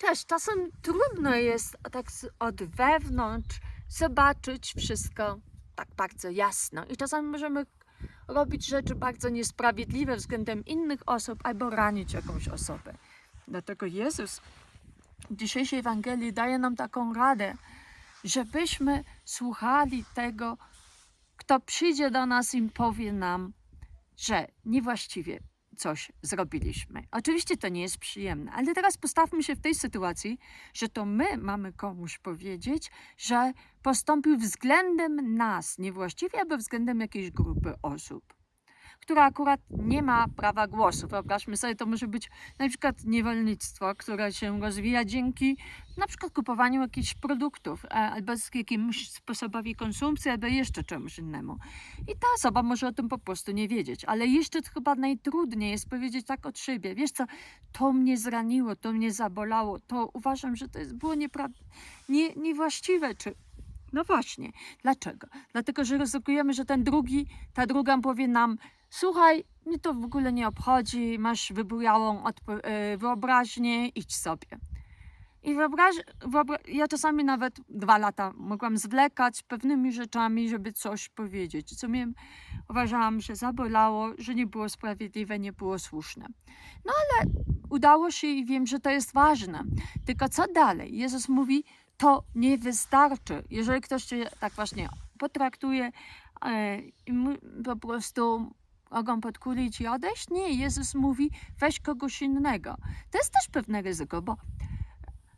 Też czasem trudno jest tak od wewnątrz zobaczyć wszystko tak bardzo jasno. I czasami możemy robić rzeczy bardzo niesprawiedliwe względem innych osób albo ranić jakąś osobę. Dlatego Jezus w dzisiejszej Ewangelii daje nam taką radę, żebyśmy słuchali tego, kto przyjdzie do nas i powie nam, że niewłaściwie coś zrobiliśmy. Oczywiście to nie jest przyjemne, ale teraz postawmy się w tej sytuacji, że to my mamy komuś powiedzieć, że postąpił względem nas niewłaściwie albo względem jakiejś grupy osób, która akurat nie ma prawa głosu. Wyobraźmy sobie, to może być na przykład niewolnictwo, które się rozwija dzięki na przykład kupowaniu jakichś produktów e, albo z jakimś sposobowi konsumpcji, albo jeszcze czemuś innemu. I ta osoba może o tym po prostu nie wiedzieć, ale jeszcze chyba najtrudniej jest powiedzieć tak od siebie. Wiesz co, to mnie zraniło, to mnie zabolało, to uważam, że to jest, było niepra- nie, niewłaściwe, czy no właśnie. Dlaczego? Dlatego, że ryzykujemy, że ten drugi, ta druga powie nam, słuchaj, mnie to w ogóle nie obchodzi, masz wybujałą e, wyobraźnię, idź sobie. I wyobraź, wyobra- ja czasami nawet dwa lata mogłam zwlekać pewnymi rzeczami, żeby coś powiedzieć, co mnie uważałam, że zabolało, że nie było sprawiedliwe, nie było słuszne. No ale udało się i wiem, że to jest ważne. Tylko co dalej? Jezus mówi, to nie wystarczy. Jeżeli ktoś cię tak właśnie potraktuje e, i po prostu mogą podkulić i odejść, nie. Jezus mówi, weź kogoś innego. To jest też pewne ryzyko, bo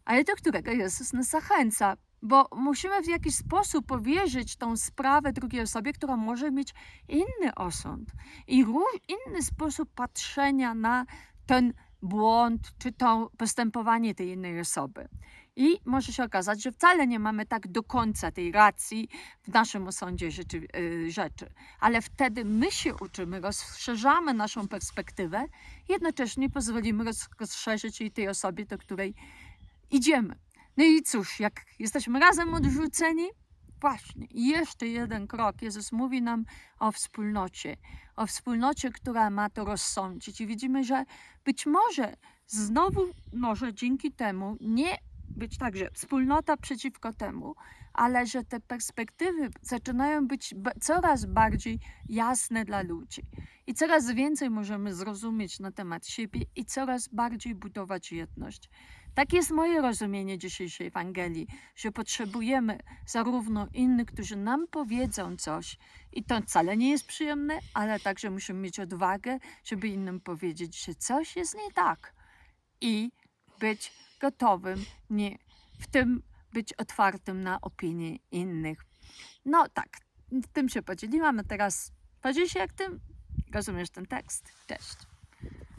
ale do którego Jezus nas zachęca, bo musimy w jakiś sposób powierzyć tą sprawę drugiej osobie, która może mieć inny osąd i inny sposób patrzenia na ten błąd czy to postępowanie tej innej osoby. I może się okazać, że wcale nie mamy tak do końca tej racji w naszym osądzie rzeczy, y, rzeczy, ale wtedy my się uczymy, rozszerzamy naszą perspektywę, jednocześnie pozwolimy roz, rozszerzyć jej tej osobie, do której idziemy. No i cóż, jak jesteśmy razem odrzuceni, właśnie, jeszcze jeden krok. Jezus mówi nam o wspólnocie, o wspólnocie, która ma to rozsądzić. I widzimy, że być może znowu może dzięki temu nie być tak, że wspólnota przeciwko temu, ale że te perspektywy zaczynają być coraz bardziej jasne dla ludzi. I coraz więcej możemy zrozumieć na temat siebie i coraz bardziej budować jedność. Tak jest moje rozumienie dzisiejszej Ewangelii, że potrzebujemy zarówno innych, którzy nam powiedzą coś, i to wcale nie jest przyjemne, ale także musimy mieć odwagę, żeby innym powiedzieć, że coś jest nie tak i być gotowym, nie, w tym być otwartym na opinie innych. No tak, tym się podzieliłam, a teraz podziel się jak tym rozumiesz ten tekst. Cześć.